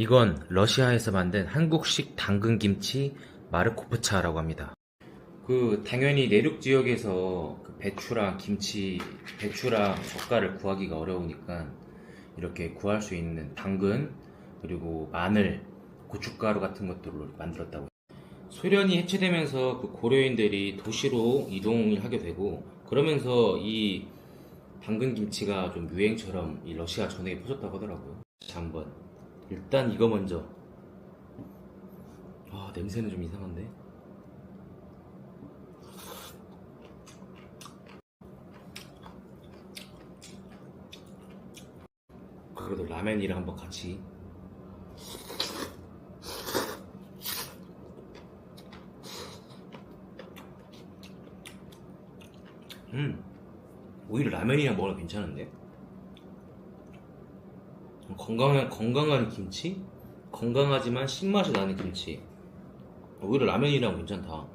이건 러시아에서 만든 한국식 당근김치 마르코프차라고 합니다. 그 당연히 내륙 지역에서 그 배추랑 김치, 배추랑 젓갈을 구하기가 어려우니까 이렇게 구할 수 있는 당근 그리고 마늘, 고춧가루 같은 것들로 만들었다고. 소련이 해체되면서 그 고려인들이 도시로 이동을 하게 되고 그러면서 이 당근 김치가 좀 유행처럼 이 러시아 전역에 퍼졌다고 하더라고요. 자, 한번 일단 이거 먼저. 아 냄새는 좀 이상한데. 그래도 라면이랑 한번 같이. 음, 오히려 라면이랑 먹으면 괜찮은데? 건강한, 건강한 김치? 건강하지만 신맛이 나는 김치. 오히려 라면이랑 괜찮다.